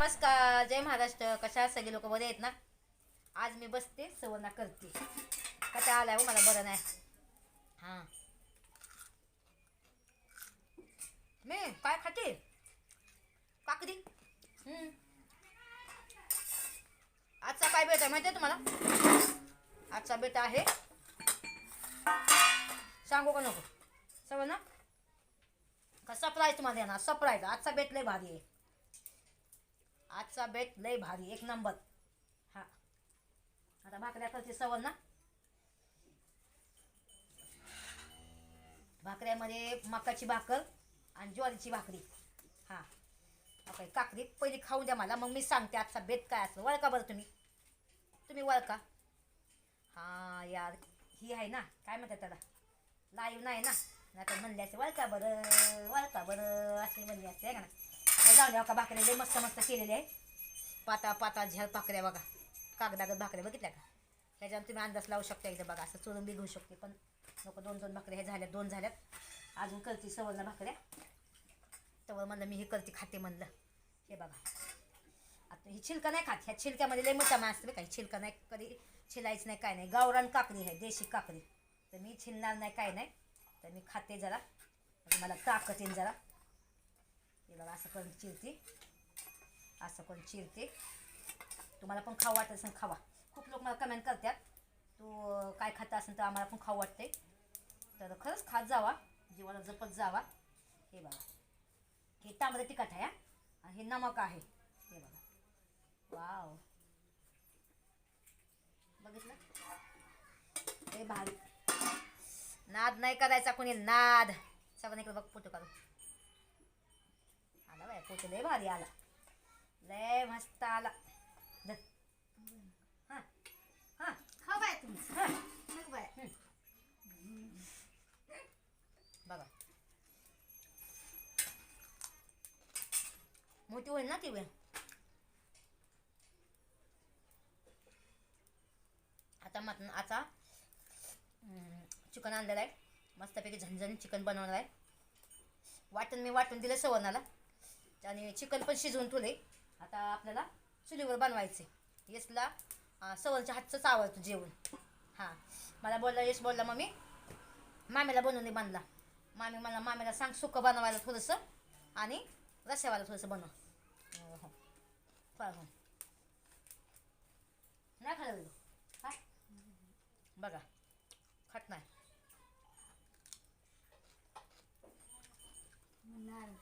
नमस्कार जय महाराष्ट्र. कशा सगळे लोक? बरे आहेत ना? आज मी बसते सवना करते. कसा आलाय हो मला बरं नाही. हां. मी काय खाते? काकडी. आजचा काय बेट आहे माहिती आहे तुम्हाला? आजचा बेट आहे. सांगू का नको? सवना का सरप्राईज तुम्हाला येणार सरप्राईज आजचा बेट लय भारी आहे. आजचा बेट लय भारी एक नंबर हा. आता भाकऱ्या करते सवल ना. भाकऱ्यामध्ये मकाची भाकर आणि ज्वारीची भाकरी. हा. ओके काकरी पहिली खाऊन द्या मला मग मी सांगते आजचा बेत काय असं वळका बरं तुम्ही. तुम्ही वळका. हा यार ही आहे ना. काय म्हणतात त्याला? लाईव्ह नाही ना. नाही तर म्हणले असे वळका बरं वळका बरं असे म्हणले असते आहे का ना. जाऊ द्या का भाकऱ्या लय मस्त मस्त केलेले आहे पाता पाता झेल भाकऱ्या बघा. कागदागत भाकऱ्या बघितल्या का? ह्याच्यावर तुम्ही अंदाज लावू शकता एकदा बघा. असं चोरून बी घेऊ शकते पण नको दोन दोन भाकऱ्या हे झाल्या दोन झाल्यात. अजून करते सवरला भाकऱ्या. तर म्हणलं मी हे करते खाते म्हणलं. हे बघा. आता ही छिलका नाही खात. ह्या छिलक्यामध्ये लय मोठा मास असते काही छिलका नाही कधी छिलायचं नाही काय नाही. गावरान काकडी आहे देशी काकडी. तर मी छिलणार नाही काय नाही. तर मी खाते जरा. मला ताकद येईल जरा. हे बघा असं करून चिरते. असं करून चिरते. तुम्हाला पण खाऊ वाटत असेल खावा. खूप लोक मला कमेंट करतात तू काय खात असेल तर आम्हाला पण खाऊ वाटते तर खरंच खात जावा जीवाला जपत जावा. हे बघा. हे तांबडं तिखट आहे आणि हे नमक आहे. हे बघा. वाव. बघितलं? हे भारी. नाद नाही करायचा कोणी नाद. सगळं इकडे बघ फोटो काढू आला बाय फोटो लय भारी आला. लय मस्त आला. हा हा. बाय हा. बाय. बघा. मोठी होईल ना ती वेळ आता मटन आता चिकन आणलेलं आहे. मस्तपैकी झणझण चिकन बनवणार आहे. वाटण मी वाटून दिलं सवनाला. आणि चिकन पण शिजवून तुले आता आपल्याला चुलीवर बनवायचे येसला सवलच्या हातचंच आवडतं जेवण. हां. मला बोलला येस बोलला मम्मी मामीला बनवून दे बांधला मामी मला मामीला सांग सुकं बनवायला थोडंसं आणि रस्यावायला थोडंसं बनव. हो हो हो नाही खाल्लं काय बघा. खात नाही नारळ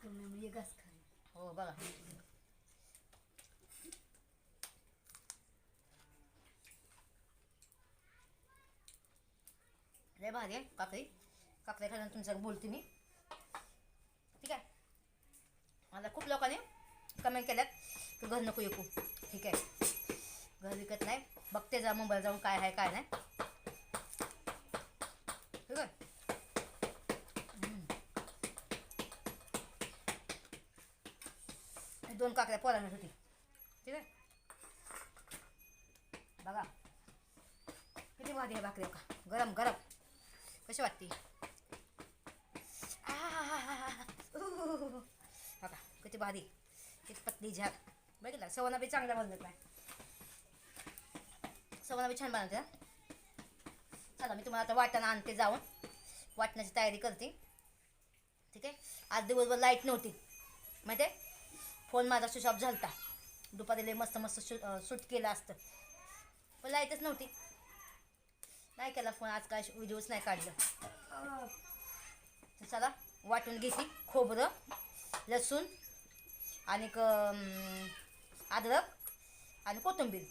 खा. हो बघा. लय भारी आहे काकडी. काकडी खाल्यानं तुमच्याकडे बोलते मी. ठीक आहे? मला खूप लोकांनी कमेंट केल्यात की घर नको विकू. ठीक आहे? घर विकत नाही. बघते जा मुंबईला जाऊन काय आहे काय नाही ठीक आहे आणि दोन काकड्या पोरांना होती ठीक आहे बघा किती भारी आहे भाकरी का गरम गरम कशी वाटते बघा किती भारी किती पतली झाक बघितलं सवना बी चांगला बनवत नाही सवना बी छान बनवते चला मी तुम्हाला आता वाटण आणते जाऊन वाटण्याची तयारी करते ठीक आहे आज दिवसभर लाइट नव्हती माहिती आहे फोन माझा स्विच ऑफ झालता. दुपारी लय मस्त मस्त शूट शूट केलं असतं. पण लाईटच नव्हती. नाही केला फोन आज काय व्हिडिओच नाही काढलं. चला वाटून घेते खोबरं लसूण आणि अद्रक आणि कोथिंबीर.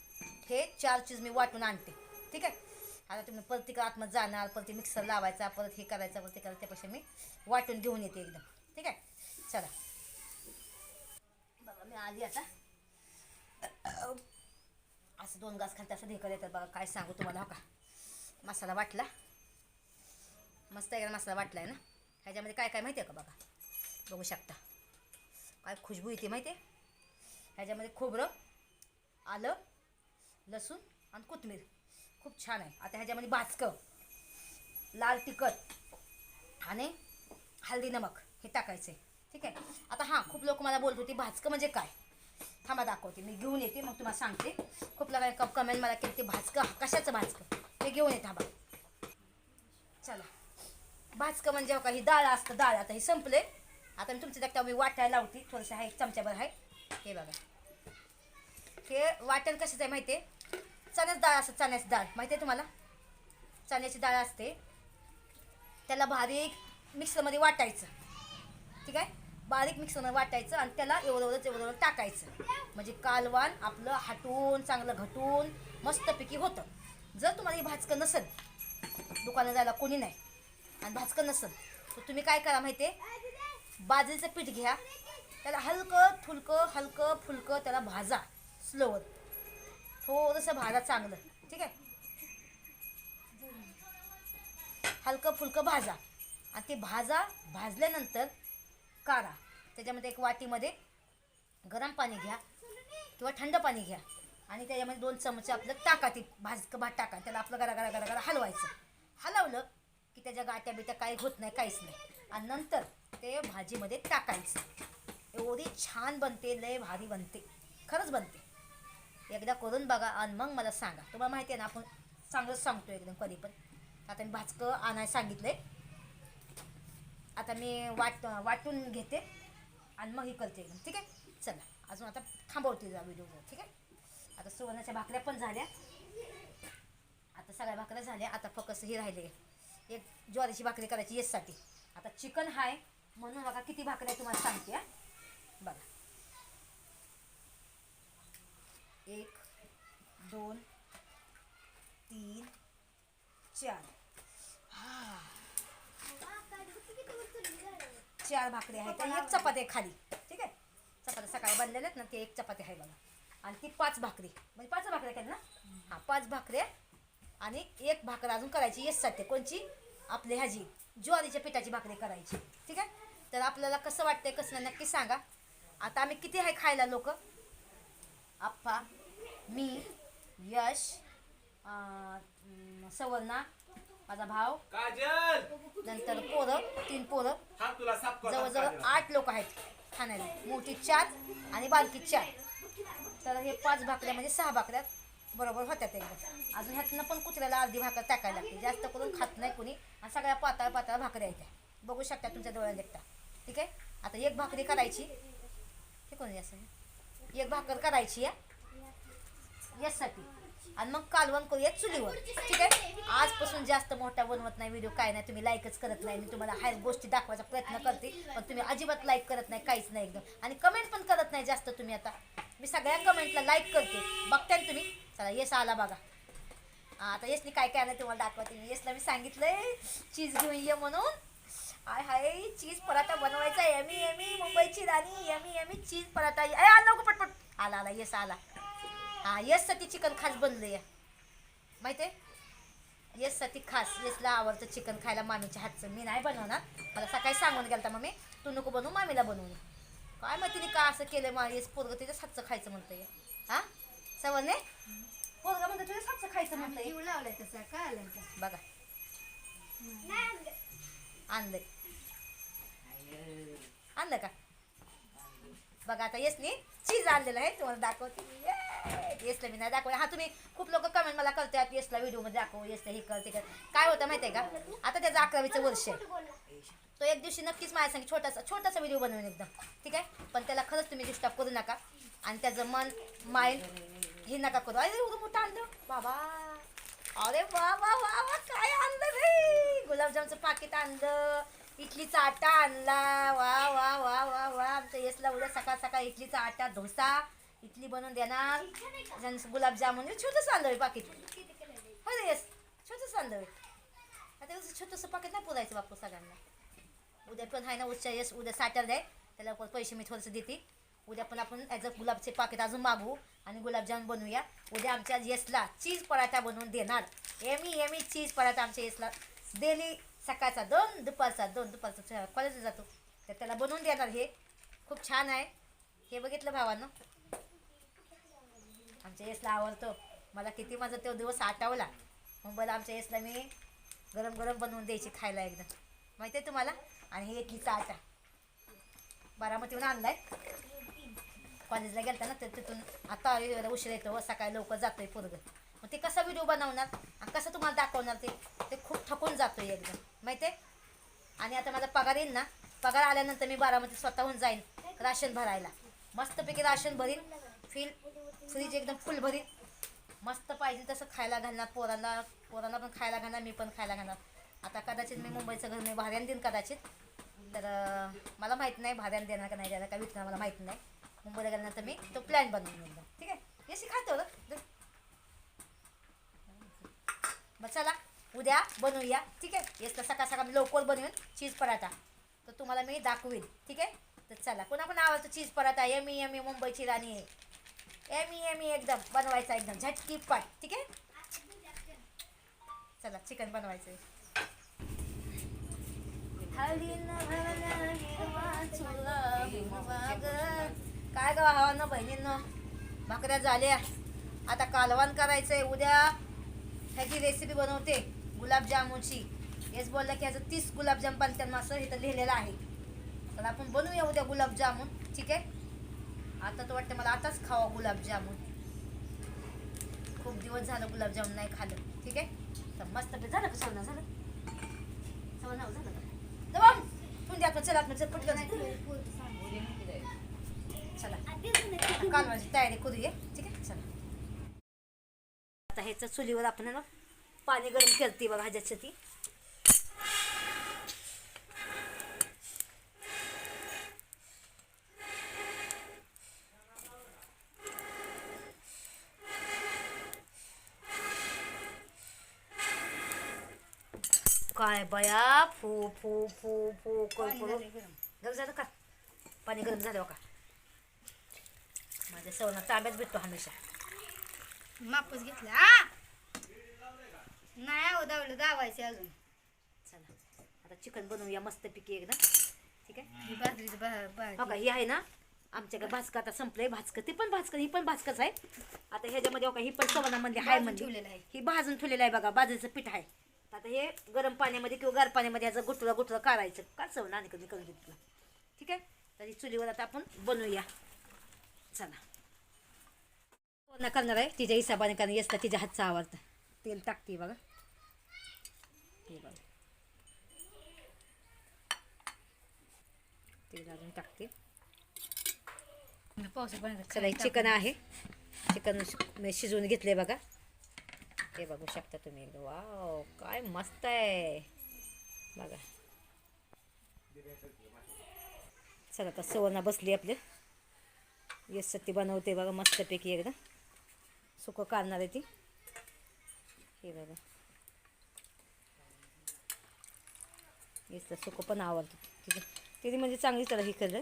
हे चार चीज मी वाटून आणते. ठीक आहे? आता तुम्ही परत तिकडं आतमध्ये जाणार परत मिक्सर लावायचा परत हे करायचं परत ते करायचं त्यापेक्षा मी वाटून घेऊन येते एकदम. ठीक आहे? चला. मी आली आता. असं दोन घास खालते असं ढेकल येतात बघा काय सांगू तुम्हाला हो का? मसाला वाटला. मस्त आहे मसाला वाटला आहे ना? ह्याच्यामध्ये काय काय माहिती आहे का बघा? बघू शकता. काय खुशबू येते माहिती आहे? ह्याच्यामध्ये खोबरं आलं लसूण आणि कोथिंबीर. खूप छान आहे. आता ह्याच्यामध्ये भाजकं लाल तिखट आणि हळदी नमक हे टाकायचं आहे ठीक आहे? आता हां खूप लोक मला बोलत होती भाजकं म्हणजे काय? थांबा दाखवते. मी घेऊन येते मग तुम्हाला सांगते. खूप लोकांनी कमेंट मला केली ते भाजकं कशाचं भाजकं? ते घेऊन येते थांबा. चला. भाजकं म्हणजे का ही डाळ असतं डाळ. आता ही संपले आता मी तुमच्या देखता मी वाटायला लावते. थोडंसं आहे चमच्याभर आहे. हे बघा. हे वाटण कशाचं आहे माहिती आहे चण्याच डाळ असतं चण्याची डाळ. माहिती आहे तुम्हाला? चण्याची डाळ असते. त्याला बारीक मिक्सरमध्ये वाटायचं. ठीक आहे? बारीक मिक्सरनं वाटायचं आणि त्याला एवढं एवढंच एवढं एवढं टाकायचं. म्हणजे कालवान आपलं हाटून चांगलं घटून मस्तपैकी होतं. जर तुम्हाला हे भाजकं नसेल दुकानात जायला कोणी नाही आणि भाजकं नसेल तर तुम्ही काय करा माहिती आहे बाजरीचं पीठ घ्या त्याला हलकं फुलकं हलकं फुलकं त्याला भाजा स्लोवर थोडंसं भाजा चांगलं ठीक आहे? हलकं फुलकं भाजा. आणि ते भाजा भाजल्यानंतर काढा. त्याच्यामध्ये एक वाटीमध्ये गरम पाणी घ्या किंवा थंड पाणी घ्या. आणि त्याच्यामध्ये दोन चमचे आपलं टाका ती भाजकं भात टाका. त्याला आपलं गरा गरा गरा गरा हलवायचं. हलवलं की त्याच्या गाट्या बिट्या काही होत नाही काहीच नाही. आणि नंतर ते भाजीमध्ये टाकायचं. एवढी छान बनते लय भारी बनते. खरंच बनते. एकदा करून बघा आणि मग मला सांगा. तुम्हाला माहिती आहे ना आपण चांगलंच सांगतो एकदम कधी पण. आता मी भाजकं आणायला आहे आता मी वाट वाटून घेते आणि मग हे करते. एकदम ठीक आहे? चला. अजून आता थांबवते जा व्हिडिओ ठीक आहे? आता सुवर्णाच्या भाकऱ्या पण झाल्या. आता सगळ्या भाकऱ्या झाल्या. आता फक्त हे राहिले. एक ज्वारीची भाकरी करायची येससाठी आता चिकन हाय. म्हणून बघा किती भाकऱ्या तुम्हाला सांगते हा. बघा. एक दोन तीन चार हा चार भाकरी आहेत आणि एक चपाती आहे खाली. ठीक आहे? चपात्या सकाळी बनलेल्या आहेत ना ते एक चपाती आहे बघा. आणि ती पाच भाकरी. म्हणजे पाच भाकऱ्या केल्या ना? हां पाच भाकऱ्या आणि एक भाकर अजून करायची येससाठी कोणची? आपली ह्याची. ज्वारीच्या पिठाची भाकरी करायची. ठीक आहे? तर आपल्याला कसं वाटतंय कसं नाही नक्की सांगा. आता आम्ही किती आहे खायला लोक? आप्पा मी यश सवर्णा माझा भाव? काजल! नंतर पोरं तीन पोरं. हा तुला साफ कर जवळजवळ आठ लोक आहेत खाण्याला मोठी चार आणि बारकी चार. तर हे पाच भाकऱ्या म्हणजे सहा भाकऱ्या बरोबर होत्यात एकदम. अजून ह्यातनं पण कुत्र्याला अर्धी भाकर टाकायला लागते. जास्त करून खात नाही कोणी. आणि सगळ्या पातळ पातळ भाकऱ्या आहेत त्या. बघू शकता तुमच्या डोळ्यात देखता ठीक आहे? आता एक भाकरी करायची. हे कोणी असं एक भाकर करायची या यासाठी. आणि मग कालवण करूया चुलीवर. ठीक आहे? आजपासून जास्त मोठा बनवत नाही व्हिडिओ काय नाही. तुम्ही लाईकच करत नाही. मी तुम्हाला हाय गोष्टी दाखवायचा प्रयत्न करते पण तुम्ही अजिबात लाईक करत नाही काहीच नाही एकदम. आणि कमेंट पण करत नाही जास्त तुम्ही आता. मी सगळ्या कमेंटला लाईक करते. बघताय ना तुम्ही? चला येस आला बघा. आता येसनी काय काय आलं तुम्हाला दाखवते येसला मी सांगितलंय चीज घेऊन ये म्हणून. हाय हाय चीज पराठा बनवायचा यमी यमी मुंबईची राणी. Yummy yummy cheese paratha. आला नको पटपट. आला आला येस आला. हा येससाठी चिकन खास बनलं या माहिती आहे? येससाठी खास येसला आवडतं चिकन खायला मामीच्या हातचं. मी नाही बनवणार. मला सकाळी सांगून गेलता मम्मी तू नको बनवू मामीला बनवून. काय माहिती नाही का असं केलं मा येस पोरगं तिथेच हातचं खायचं म्हणतंय. हा? सवरने पोरगं म्हणतं तुझ्याच हातचं खायचं म्हणतंय. जीव लावलाय तसा काय आलं का बघा. आणलंय. आणलं का? बघा आता येसनी चीज आणलेलं आहे तुम्हाला दाखवते. मी. ये, येसला मी नाही दाखवलं हा तुम्ही खूप लोक कमेंट मला करतात येसला व्हिडिओमध्ये दाखव येसला हे करते कर. काय होतं माहिती आहे का? आता त्याचं अकरावीचं वर्ष आहे. तो एक दिवशी नक्कीच माझ्या सांग छोटासा छोटासा व्हिडिओ बनवेन एकदम. ठीक आहे? पण त्याला खरंच तुम्ही डिस्टर्ब करू नका. आणि त्याचं मन माइंड हे नका करू. अरे एवढं मोठं आणलं बाबा. अरे वा वा वा वा काय आणलं रे. गुलाबजामचं पाकिट आणलं इडलीचा आटा आणला. वा वा वा वा वा. आमच्या येसला उद्या सकाळ सकाळ इडलीचा आटा डोसा. इडली बनवून देणार. गुलाबजामुन छोटंसं आणलं पाकिट. हो ना येस. छोटंसं आणलं आता असं छोटंसं पाकिट नाही पुरायचं बापू सगळ्यांना. उद्या पण आहे ना उच्च येस उद्या सॅटरडे आहे. त्याला पण पैसे मी थोडंसं देते. उद्या पण आपण ॲज अ गुलाबचे पाकिट अजून मागवू आणि गुलाबजाम बनवूया. उद्या आमच्या येसला चीज पराठा बनवून देणार. एमी एमी चीज पराठा आमच्या येसला. डेली सकाळचा दोन दुपारचा दोन दुपारचा कॉलेजला जातो. तर त्याला बनवून देणार हे. खूप छान आहे. हे बघितलं भावानं? आमच्या येसला आवडतो. मला किती माझा तो दिवस आठवला. मुंबईला आमच्या येसला मी गरम गरम बनवून द्यायची खायला एकदम माहिती आहे तुम्हाला? आणि हे इडलीचा आटा बारामतीहून आणलाय. कॉलेजला गेलता ना तर तिथून आता आले उशीर येतो व सकाळी लवकर जातोय पोरगं. मग ते कसा व्हिडिओ बनवणार? आणि कसं तुम्हाला दाखवणार ते? ते खूप थकून जातोय एकदम. माहिती आहे आणि आता माझा पगार येईल ना? पगार आल्यानंतर मी बारामती स्वतःहून जाईन राशन भरायला. मस्तपैकी राशन भरीन. फिल फ्रीज एकदम फुल भरीन मस्त पाहिजे तसं खायला घालणार. पोरांना पोरांना पण खायला घालणार मी पण खायला घालणार. आता कदाचित मी मुंबईचं घर मी भाड्यानं देईन कदाचित. तर मला माहीत नाही भाड्यानं देणार का नाही देणार का विकणार मला माहीत नाही. मुंबईला गेल्यानंतर मी तो प्लॅन बनवून एकदम ठीक आहे? येशी खातो मग चला उद्या बनवूया. ठीक आहे? येस तर सकाळ सकाळ लवकर बनवून चीज पराठा. तर तुम्हाला मी दाखवीन. ठीक आहे? तर चला कोणा पण आवडतो चीज पराठा एमी एमी मुंबईची राणी आहे. एमी एमी एकदम बनवायचा एकदम झटकी पाट ठीक आहे? चला चिकन बनवायचं आहे हळदीनं काय ग हवानं बहिणींनो? भाकऱ्या झाल्या. आता कालवण करायचंय उद्या. ह्याची रेसिपी बनवते गुलाबजामुनची. हेच बोललं की ह्याचं तीस गुलाबजाम बनतात असं इथं लिहिलेलं आहे. तर आपण बनवूया उद्या गुलाबजामुन ठीक आहे? आता तर वाटतं मला आताच खावा गुलाबजामुन. खूप दिवस झालं गुलाबजामुन नाही खाल्लं. ठीक आहे? तर मस्त झालं का? सवना झालं? सवना झालं का? जबाब आपण चला आपण पटकन. चला. आता कालवाची तयारी करूया. ठीक आहे? चला. आता ह्याचं चुलीवर आपण पाणी गरम करते बघा ह्याच्याची ती काय बया फू फू फू फू करू गरम. झालं का? पाणी गरम झालं का माझ्या सवना ताब्यात भेटतो हमेशा. मापूस घेतला! नाही अहो दावलं दावायचे अजून. चला. आता चिकन बनवूया मस्तपैकी एकदा. ठीक आहे? ही बाजरीचं बा हो का ही आहे ना आमच्याकडे भाजकं आता संपलंय. भाजकं ते पण भाजकं ही पण भाजकंच आहे. आता ह्याच्यामध्ये हो ही पण हाय भाजून म्हणजे ठेवलेलं आहे. ही भाजून ठेवलेलं आहे बघा बाजरीचं पीठ आहे. आता हे गरम पाण्यामध्ये किंवा गार पाण्यामध्ये याचं गुटुरा गुटुरा काढायचं. का सवना आणि कधी करून देत तुला? ठीक आहे? तर ही चुलीवर आता आपण बनवूया. चला. पूर्ण करणार आहे? तिच्या हिसाबाने कारण येसला तिच्या हातचा आवडतं तेल टाकते बघा. हे बघा. तेल अजून टाकते. पावसा चिकन आहे. चिकन मी शिजवून घेतले बघा. हे बघू शकता तुम्ही एकदा. वाव काय मस्त आहे. बघा. चला आता सवर्ण बसली आपली. येस ती बनवते बघा मस्तपैकी एकदा. सुकं काढणार आहे ती. हे बघा. येस तर सुकं पण आवडतं. तिथे तिथे म्हणजे चांगली त्याला हे केलं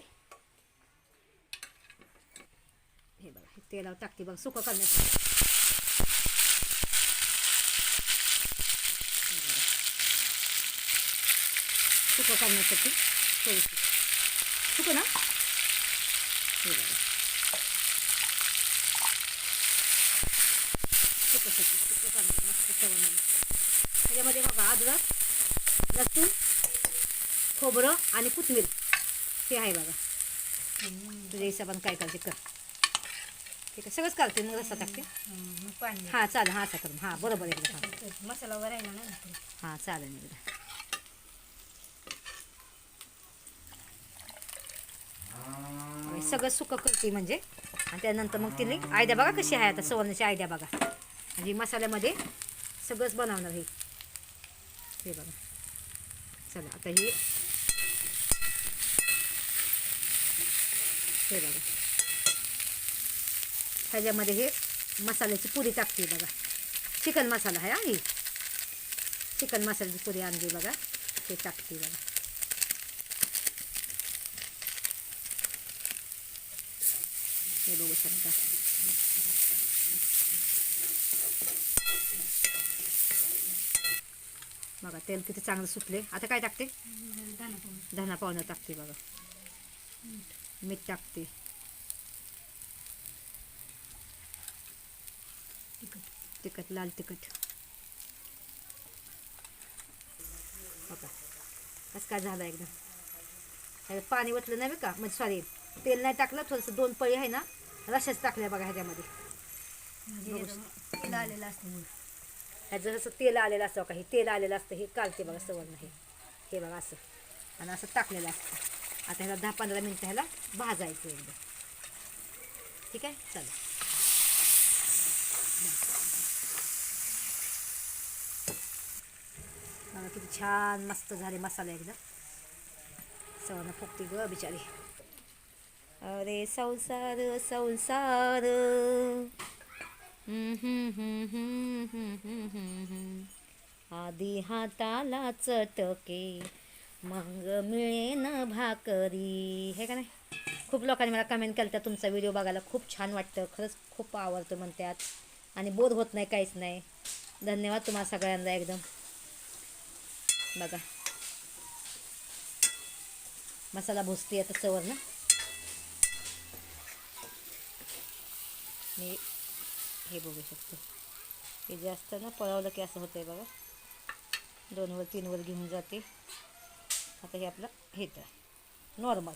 हे बघा तेलावर टाकते बघा सुकं करण्यासाठी. सुकं करण्यासाठी थोडीशी सुकं ना हे बघा सुकंसाठी सुकं करणार मस्त चवणार त्याच्यामध्ये बघा अद्रक लसूण खोबरं आणि कोथिंबीर हे आहे बघा तुझ्या हिशोबाने काय करायचे कर ठीक आहे सगळंच करते मग रस्सा टाकते हां चालेल हां असं कर हां बरोबर एकदा मसाला वगैरे आहे ना हां चालेल एकदा होय, सगळं सुकं करते म्हणजे. आणि त्यानंतर मग तिने आयद्या बघा कशी आहे आता सवरण्याची आयद्या बघा. म्हणजे मसाल्यामध्ये सगळंच बनवणार हे. हे बघा. चला आता हे. हे बघा. ह्याच्यामध्ये हे मसाल्याची पुरी टाकते बघा. चिकन मसाला आहे ही. चिकन मसाल्याची पुरी आणली बघा. ते टाकते बघा. हे बघू शकता. बघा तेल किती चांगलं सुटले आता काय टाकते? दाणा पाहून धना टाकते बघा. मीठ टाकते. तिखट लाल तिखट. बघा असं काय झालं एकदम. पाणी ओतलं नाही का? म्हणजे सॉरी तेल नाही टाकलं थोडंसं दोन पळी आहे ना रशाच टाकल्या बघा ह्याच्यामध्ये. तेल आलेलं असतं. ह्याचं जसं तेल आलेलं असतं का हे तेल आलेलं असतं हे कालते बघा सवर्ण हे. हे बघा असं. आणि असं टाकलेलं असतं. आता ह्याला दहा पंधरा मिनटं ह्याला भाजायचं एकदम. ठीक आहे? चला. किती छान मस्त झाले मसाले एकदम. सवर्ण फुकती ग बिचारी. अरे संसार संसार. आधी हाताला चटके मग मिळेन भाकरी. हे का नाही? खूप लोकांनी मला कमेंट केलं तर तुमचा व्हिडिओ बघायला खूप छान वाटतं. खरंच खूप आवडतं म्हणतात. आणि बोर होत नाही काहीच नाही. धन्यवाद तुम्हाला सगळ्यांना एकदम. बघा. मसाला भुसते आता चवर ना मी हे बघू शकतो. हे जास्त ना पळवलं की असं होतं आहे बघा. दोनवर तीनवर घेऊन जाते. आता हे आपलं हे तर नॉर्मल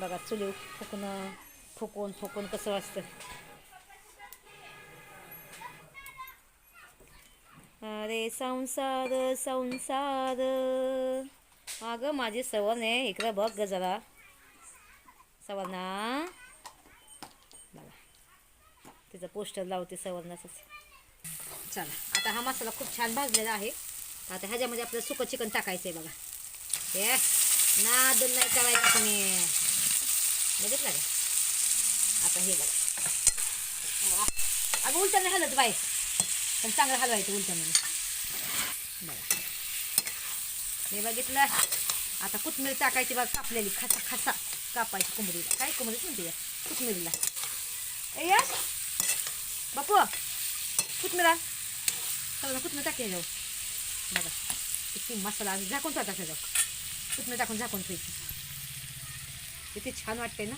बघा चुली फुकणं फुकून फुकून कसं वाजतं. अरे संसार संसार. अगं माझी सवण आहे इकडं बघ ग जरा. सवर्णा तिचं पोस्टर लावते सवर्णाचंच चला आता हा मसाला खूप छान भाजलेला आहे. आता ह्याच्यामध्ये आपलं सुकं चिकन टाकायचं आहे बघा. हे नादून नाही करायचं तुम्ही. बघितलं का? आता हे बघा. अगं उलटाने हलत बाई. पण चांगलं हलवायचं उलटं बघा. हे बघितलं? आता कुथमिरी टाकायची बघा कापलेली. खसा खसा कापायची कोंबडीला. काय कोंबडीच म्हणते या कोथमिरीला. ए बापू कोथमिरा चला कोथमीर टाकते जाऊ? बघा किती मसाला आणि झाकून ठेवा टाकायचं कोथमीर टाकून झाकून ठेवायची? किती छान वाटते ना?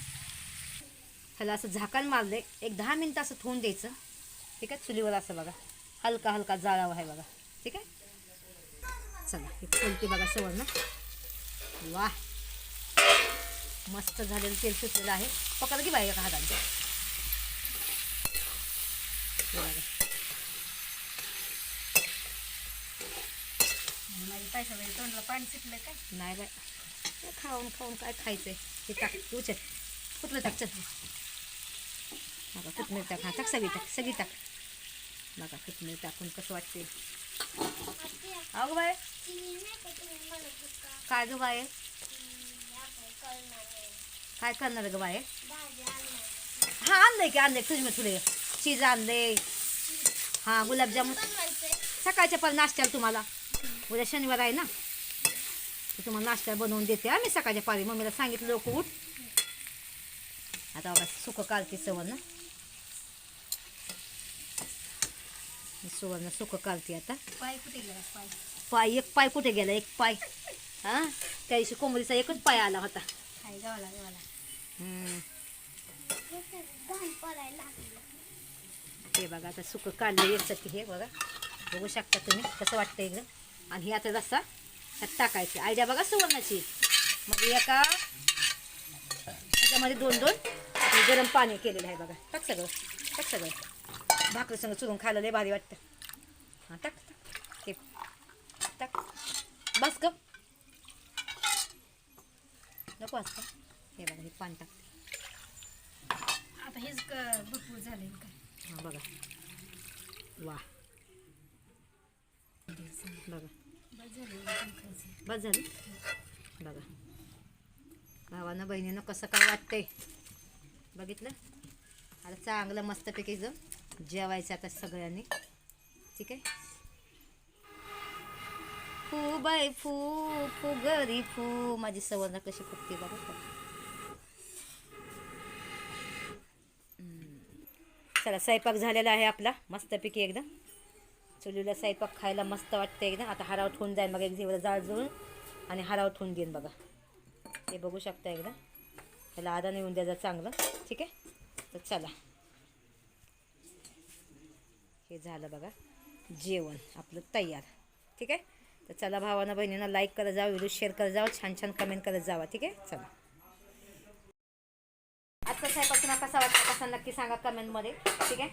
ह्याला असं झाकण मारले एक दहा मिनटं असं ठेवून द्यायचं. ठीक आहे? चुलीवर असं बघा. हलका हलका जाळावा आहे बघा. ठीक आहे? चला हे खोलते बघा सवड ना वा मस्त झालेलं तेल सुटलेलं आहे. पकड की बाई एका हे बघा माझी पैसा तोंडला पाणी सुटलं काय नाही बाय हे खाऊन खाऊन काय खायचंय हे टाक तू चल कुठलं टाक चल बघा कुठमीर टाक हा टाक सगळी टाक सगळी टाक बघा कुठमीर टाकून कसं वाटते अगं बाय काय गं बाय काय करणार ग बाय हा आणलंय की आणलंय तुझी थोडे चीज आणलंय हा गुलाबजामुन. सकाळच्या पण नाश्त्याला तुम्हाला. उद्या शनिवार आहे ना? तुम्हाला नाश्ता बनवून देते. आम्ही सकाळच्या पारी. मम्मीला सांगितलं लोक उठ. आता बघा सुकं कालते सवर्ण. सुवर्ण सुकं कालते आता. पाय कुठे गेला? पाय. पाय एक पाय कुठे गेला? एक पाय. हा? त्या दिवशी कोंबडीचा एकच पाय आला होता. गावाला गावाला हम्म. हे बघा आता सुकं काढलं एक हे बघा. बघू शकता तुम्ही कसं वाटतं एकदम आणि हे आता जसा टाकायची. आयडिया बघा सुवर्णाची. मग एका ह्याच्यामध्ये दोन दोन गरम पाणी केलेलं आहे बघा. टाक सगळं टाक सगळं. भाकरी संग चुरून खायला लय भारी वाटतं. हां टाक टाक. ते टाक. बस ग नको असतं हे बघा हे पाणी टाक. आता हेच भरपूर झाले हां बघा. वा. बघा. बस झाली. बघा. भावानं बहिणीनं कसं काय वाटतंय? बघितलं? आता चांगलं मस्तपैकी जर जेवायचं आता सगळ्यांनी. ठीक आहे? फू बाय फू फू गरी फू. माझी सवर्ण कशी फुगते बघा. चला स्वयंपाक झालेला आहे आपला मस्तपैकी एकदम. चुलीला स्वयंपाक खायला मस्त वाटतं एकदम. आता हराव होऊन जाईल मग एक दिवस जाळ जळून आणि हरावत होऊन देईन बघा. हे बघू शकता एकदा त्याला आधा येऊन द्यायचा चांगलं. ठीक आहे? तर चला. हे झालं बघा. जेवण आपलं तयार. ठीक आहे? तर चला भावानं बहिणींना लाईक करत जावा व्हिडिओ शेअर करत जावं छान छान कमेंट करत जावा. ठीक आहे? चला. आजचा स्वयंपाक तुम्हाला कसा वाटला कसा नक्की सांगा कमेंटमध्ये ठीक आहे?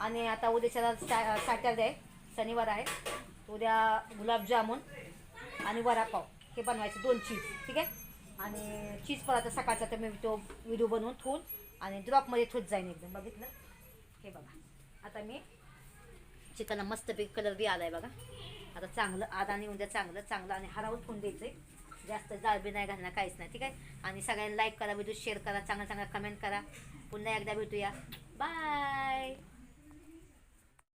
आणि आता उद्याच्या सा सॅटरडे आहे शनिवार आहे. उद्या गुलाबजामुन आणि वडापाव हे बनवायचे दोन चीज ठीक आहे? आणि चीज पराठा सकाळचा तर मी तो व्हिडिओ बनवून ठेवून आणि ड्रॉपमध्ये ठोच जाईन एकदम बघितलं? हे बघा. आता मी चिकनला मस्तपैकी कलर बी आला आहे बघा. आता चांगलं आज आणि उद्या चांगलं चांगलं आणि हरावून ठेवून द्यायचं आहे जास्त जाळबी नाही घालणार काहीच नाही ठीक आहे? आणि सगळ्यांना लाईक करा व्हिडिओ शेअर करा चांगला चांगला कमेंट करा. पुन्हा एकदा भेटूया. बाय